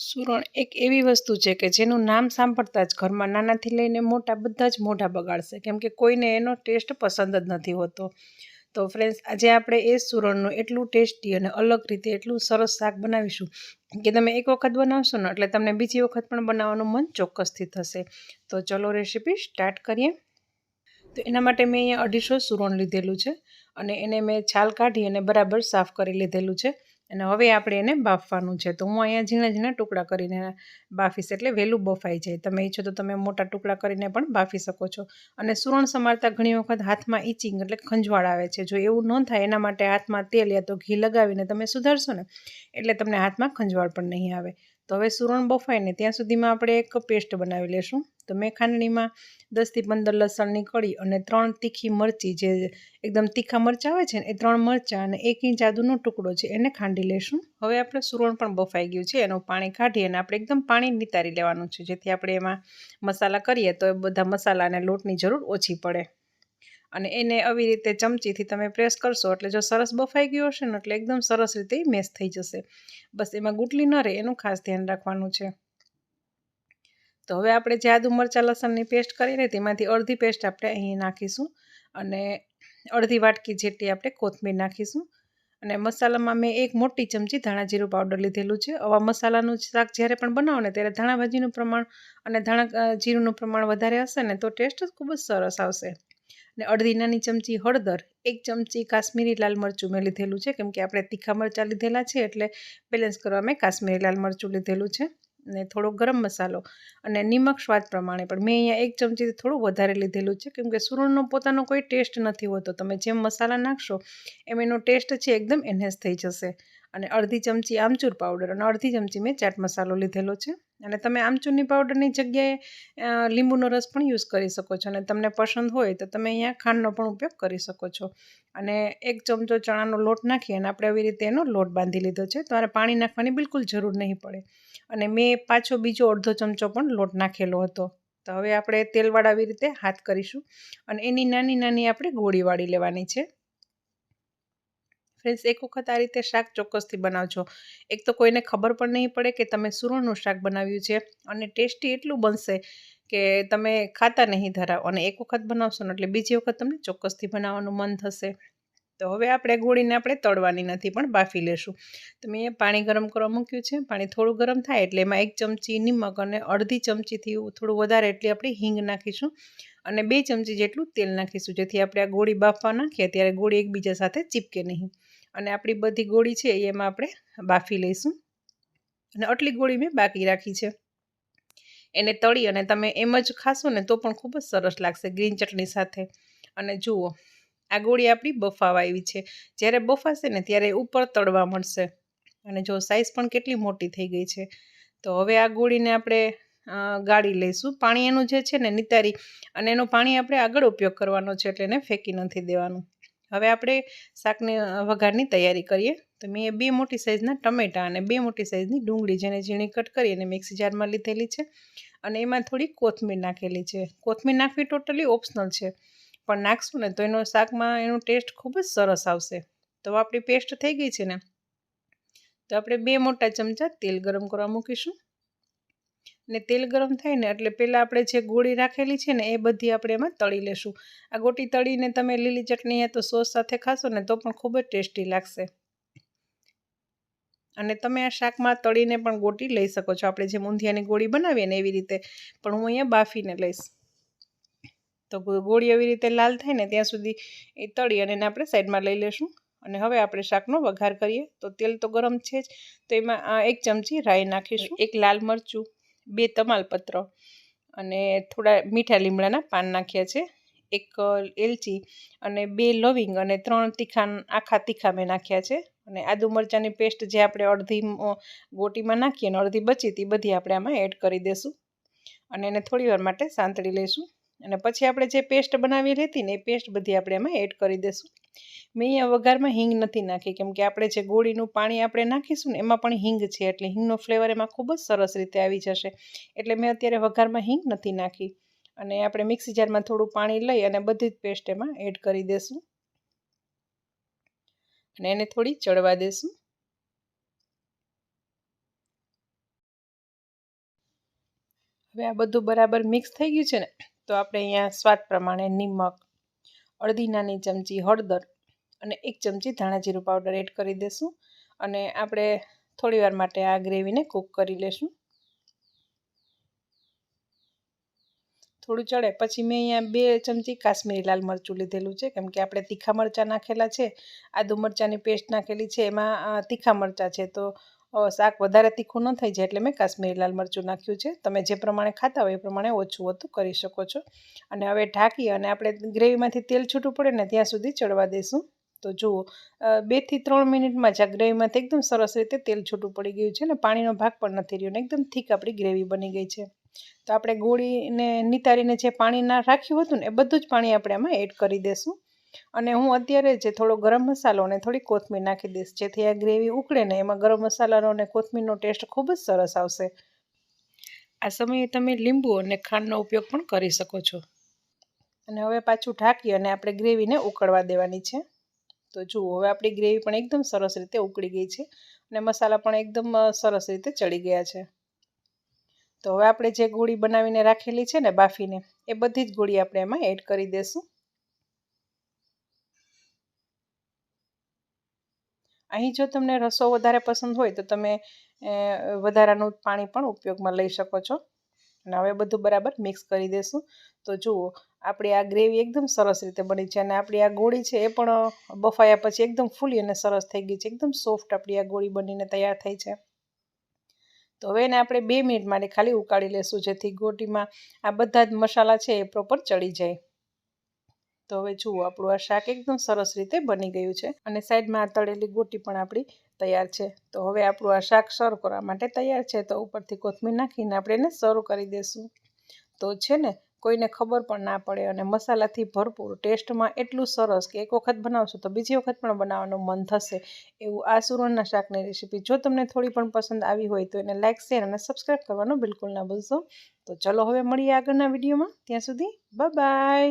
સુરણ એક એવી વસ્તુ છે કે જેનું નામ સાંભળતા જ ઘરમાં નાનાથી લઈને મોટા બધા જ મોઢા બગાડશે, કેમ કે કોઈને એનો ટેસ્ટ પસંદ જ નથી હોતો. તો ફ્રેન્ડ્સ આજે આપણે એ સુરણનું એટલું ટેસ્ટી અને અલગ રીતે એટલું સરસ શાક બનાવીશું કે તમે એક વખત બનાવશો ને એટલે તમને બીજી વખત પણ બનાવવાનું મન ચોક્કસથી થશે. તો ચલો રેસીપી સ્ટાર્ટ કરીએ. તો એના માટે મેં અહીંયા અઢીસો સુરણ લીધેલું છે. અને એને મેં છાલ કાઢી અને બરાબર સાફ કરી લીધેલું છે. અને હવે આપણે એને બાફવાનું છે. તો હું અહીંયા ઝીણા ઝીણા ટુકડા કરીને બાફીશ એટલે વહેલું બફાઈ જાય. તમે ઈચ્છો તો તમે મોટા ટુકડા કરીને પણ બાફી શકો છો. અને સુરણ સમારતા ઘણી વખત હાથમાં ઈચિંગ એટલે ખંજવાળ આવે છે. જો એવું ન થાય એના માટે હાથમાં તેલ યા તો ઘી લગાવીને તમે સુધારશો ને એટલે તમને હાથમાં ખંજવાળ પણ નહીં આવે. તો હવે સુરણ બફાય ને ત્યાં સુધીમાં આપણે એક પેસ્ટ બનાવી લેશું. તો મેં ખાંડણીમાં દસથી પંદર લસણની કળી અને ત્રણ તીખી મરચી જે એકદમ તીખા મરચાં આવે છે ને, એ ત્રણ મરચાં અને એક ઇંચ આદુનો ટુકડો છે એને ખાંડી લેશું. હવે આપણે સુરણ પણ બફાઈ ગયું છે, એનું પાણી કાઢી અને આપણે એકદમ પાણી નિતારી લેવાનું છે, જેથી આપણે એમાં મસાલા કરીએ તો એ બધા મસાલા અને લોટની જરૂર ઓછી પડે. અને એને આવી રીતે ચમચીથી તમે પ્રેસ કરશો, એટલે જો સરસ બફાઈ ગયું હશે ને, એટલે એકદમ સરસ રીતે મેશ થઈ જશે. બસ એમાં ગુટલી ન રહે, એનું ખાસ ધ્યાન રાખવાનું છે. તો હવે આપણે જે આદુ મરચાં લસણની પેસ્ટ કરીને તેમાંથી અડધી પેસ્ટ આપણે અહીં નાખીશું અને અડધી વાટકી જેટલી આપણે કોથમીર નાખીશું. અને મસાલામાં મેં એક મોટી ચમચી ધાણા જીરું પાવડર લીધેલું છે. આવા મસાલાનું શાક જ્યારે પણ બનાવો ને, ત્યારે ધાણા ભાજીનું પ્રમાણ અને ધાણા જીરુંનું પ્રમાણ વધારે હશે ને, તો ટેસ્ટ ખૂબ જ સરસ આવશે. ને અડધી નાની ચમચી હળદર, એક ચમચી કાશ્મીરી લાલ મરચું મેં લીધેલું છે, કેમ કે આપણે તીખા મરચાં લીધેલા છે, એટલે બેલેન્સ કરવા મેં કાશ્મીરી લાલ મરચું લીધેલું છે, ને થોડો ગરમ મસાલો અને નિમક સ્વાદ પ્રમાણે, પણ મેં અહીંયા એક ચમચીથી થોડું વધારે લીધેલું છે, કેમ કે સુરણનો પોતાનો કોઈ ટેસ્ટ નથી હોતો, તમે જેમ મસાલા નાખશો, એમ એનો ટેસ્ટ છે એકદમ એનહેન્સ થઈ જશે, અને અડધી ચમચી આમચૂર પાવડર અને અડધી ચમચી મેં ચાટ મસાલો લીધેલો છે. અને તમે આમચૂરની પાવડરની જગ્યાએ લીંબુનો રસ પણ યુઝ કરી શકો છો અને તમને પસંદ હોય તો તમે અહીંયા ખાંડનો પણ ઉપયોગ કરી શકો છો. અને એક ચમચો ચણાનો લોટ નાખી અને આપણે આવી રીતે એનો લોટ બાંધી લીધો છે. તમારે પાણી નાખવાની બિલકુલ જરૂર નહીં પડે. અને મેં પાછો બીજો અડધો ચમચો પણ લોટ નાખેલો હતો. તો હવે આપણે તેલવાળા આવી રીતે હાથ કરીશું. અને એની નાની નાની આપણે ગોળી વાળી લેવાની છે. ફ્રેન્ડ્સ, એક વખત આ રીતે શાક ચોક્કસથી બનાવજો. એક તો કોઈને ખબર પણ નહીં પડે કે તમે સુરણનું શાક બનાવ્યું છે અને ટેસ્ટી એટલું બનશે કે તમે ખાતા નહીં ધરાવો અને એક વખત બનાવશો ને એટલે બીજી વખત તમને ચોક્કસથી બનાવવાનું મન થશે. તો હવે આપણે ગોળીને આપણે તળવાની નથી પણ બાફી લેશું. તો મેં પાણી ગરમ કરવા મૂક્યું છે. પાણી થોડું ગરમ થાય એટલે એમાં એક ચમચી નિમક અને અડધી ચમચીથી થોડું વધારે એટલી આપણે હિંગ નાખીશું અને બે ચમચી જેટલું તેલ નાખીશું જેથી આપણે આ ગોળી બાફવા નાખીએ, ત્યારે ગોળી એકબીજા સાથે ચીપકે નહીં. અને આપણી બધી ગોળી છે એમાં આપણે બાફી લઈશું. અને આટલી ગોળી મેં બાકી રાખી છે. એને તળી અને તમે એમ જ ખાશો ને તો પણ ખૂબ જ સરસ લાગશે ગ્રીન ચટણી સાથે. અને જુઓ, આ ગોળી આપણી બફાવા આવી છે. જ્યારે બફાશે ને ત્યારે ઉપર તળવા મળશે. અને જો સાઈઝ પણ કેટલી મોટી થઈ ગઈ છે. તો હવે આ ગોળીને આપણે ગાળી લઈશું. પાણી એનું જે છે ને નિતારી, અને એનું પાણી આપણે આગળ ઉપયોગ કરવાનો છે એટલે એને ફેંકી નથી દેવાનું. હવે આપણે શાકની વઘારની તૈયારી કરીએ. તો મેં બે મોટી સાઇઝના ટમેટાં અને બે મોટી સાઇઝની ડુંગળી જેને ઝીણી કટ કરી અને મિક્સી જારમાં લીધેલી છે. અને એમાં થોડી કોથમીર નાખેલી છે. કોથમીર નાખવી ટોટલી ઓપ્શનલ છે. પણ નાખશું ને તો એનો શાકમાં એનો ટેસ્ટ ખૂબ જ સરસ આવશે. તો આપણી પેસ્ટ થઈ ગઈ છે ને? તો આપણે બે મોટા ચમચા તેલ ગરમ કરવા મૂકીશું. ને તેલ ગરમ થાય ને એટલે પહેલાં આપણે જે ગોળી રાખેલી છે ને એ બધી આપણે એમાં તળી લેશું. આ ગોટી તળીને તમે લીલી ચટણી તો સોસ સાથે ખાશો ને તો પણ ખૂબ જ ટેસ્ટી લાગશે. અને તમે આ શાકમાં તળીને પણ ગોટી લઈ શકો છો. આપણે જે મૂંધિયાની ગોળી બનાવીએ ને એવી રીતે, પણ હું અહીંયા બાફીને લઈશ. તો ગોળી એવી રીતે લાલ થાય ને ત્યાં સુધી એ તળી અને એને આપણે સાઈડમાં લઈ લેશું. અને હવે આપણે શાકનો વઘાર કરીએ. તો તેલ તો ગરમ છે જ. તો એમાં એક ચમચી રાઈ નાખીશું. એક લાલ મરચું. બે તમાલપત્ર અને થોડા મીઠા લીમડાના પાન નાખ્યા છે. એક એલચી અને બે લવિંગ અને ત્રણ તીખા, આખા તીખા મેં નાખ્યા છે. અને આદુ મરચાંની પેસ્ટ જે આપણે અડધી ગોટીમાં નાખીએ અને અડધી બચી હતી, બધી આપણે આમાં એડ કરી દઈશું અને એને થોડી માટે સાંતળી લઈશું. અને પછી આપણે જે પેસ્ટ બનાવી હતી ને એ પેસ્ટ બધી આપણે એમાં એડ કરી દઈશું મેં અહીંયા વઘારમાં હિંગ નથી નાખી, કેમ કે આપણે જે ગોળીનું પાણી આપણે નાખીશું ને એમાં પણ હિંગ છે, એટલે હિંગનો ફ્લેવર એમાં ખૂબ જ સરસ રીતે આવી જશે. એટલે મેં અત્યારે વઘારમાં હિંગ નથી નાખી. અને આપણે મિક્સી જારમાં થોડું પાણી લઈ અને બધી જ પેસ્ટ એમાં એડ કરી દઈશું અને એને થોડી ચડવા દઈશું હવે આ બધું બરાબર મિક્સ થઈ ગયું છે ને તો આપણે અહીંયા સ્વાદ પ્રમાણે નિમક, અડધી નાની ચમચી હળદર અને એક ચમચી ધાણા જીરું પાવડર એડ કરી દઈશું અને આપણે થોડીવાર માટે આ ગ્રેવીને કૂક કરી લેશું. થોડું ચડે. પછી મેં અહીંયા બે ચમચી કાશ્મીરી લાલ મરચું લીધેલું છે, કેમ કે આપણે તીખા મરચાં નાખેલા છે, આદુ મરચાંની પેસ્ટ નાખેલી છે, એમાં તીખા મરચાં છે, તો શાક વધારે તીખું ન થઈ જાય એટલે મેં કાશ્મીરી લાલ મરચું નાખ્યું છે. તમે જે પ્રમાણે ખાતા હોય એ પ્રમાણે ઓછું વધતું કરી શકો છો. અને હવે ઢાંકી અને આપણે ગ્રેવીમાંથી તેલ છૂટું પડે ને ત્યાં સુધી ચડવા દઈશું તો જુઓ બેથી ત્રણ મિનિટમાં જ આ ગ્રેવીમાંથી એકદમ સરસ રીતે તેલ છૂટું પડી ગયું છે ને પાણીનો ભાગ પણ નથી રહ્યો ને એકદમ થીક આપણી ગ્રેવી બની ગઈ છે. તો આપણે ગોળીને, નિતારીને જે પાણી ના રાખ્યું હતું ને એ બધું જ પાણી આપણે આમાં એડ કરી દઈશું અને હું અત્યારે જે થોડો ગરમ મસાલો અને થોડી કોથમીર નાખી દઈશ, જેથી આ ગ્રેવી ઉકળે ને એમાં ગરમ મસાલાનો અને કોથમીરનો ટેસ્ટ ખૂબ જ સરસ આવશે. આ સમયે તમે લીંબુ અને ખાંડનો ઉપયોગ પણ કરી શકો છો. અને હવે પાછું ઢાંકી અને આપણે ગ્રેવીને ઉકળવા દેવાની છે. તો જુઓ, હવે આપણી ગ્રેવી પણ એકદમ સરસ રીતે ઉકળી ગઈ છે અને મસાલા પણ એકદમ સરસ રીતે ચડી ગયા છે. તો હવે આપણે જે ગોળી બનાવીને રાખેલી છે ને બાફીને, એ બધી જ ગોળી આપણે એમાં એડ કરી દઈશું અહીં જો તમને રસો વધારે પસંદ હોય તો તમે વધારાનું પાણી પણ ઉપયોગમાં લઈ શકો છો. અને હવે બધું બરાબર મિક્સ કરી દેશું. તો જુઓ, આપણી આ ગ્રેવી એકદમ સરસ રીતે બની છે અને આપણી આ ગોળી છે એ પણ બફાયા પછી એકદમ ફૂલી અને સરસ થઈ ગઈ છે. એકદમ સોફ્ટ આપણી આ ગોળી બનીને તૈયાર થઈ છે. તો હવે એને આપણે બે મિનિટ માટે ખાલી ઉકાળી લેશું જેથી ગોટીમાં આ બધા જ મસાલા છે એ પ્રોપર ચડી જાય. તો હવે જુઓ, આપણું આ શાક એકદમ સરસ રીતે બની ગયું છે અને સાઈડમાં આ તળેલી ગોટી પણ આપણી તૈયાર છે. તો હવે આપણું આ શાક સર્વ કરવા માટે તૈયાર છે. તો ઉપરથી કોથમીર નાખીને આપણે એને સર્વ કરી દઈશું તો છે ને, કોઈને ખબર પણ ના પડે અને મસાલાથી ભરપૂર ટેસ્ટમાં એટલું સરસ કે એક વખત બનાવશો તો બીજી વખત પણ બનાવવાનું મન થશે. એવું આ સુરણના શાકની રેસીપી જો તમને થોડી પણ પસંદ આવી હોય તો એને લાઇક શેર અને સબસ્ક્રાઈબ કરવાનું બિલકુલ ના ભૂલશો. તો ચલો હવે મળીએ આગળના વિડીયોમાં. ત્યાં સુધી બાય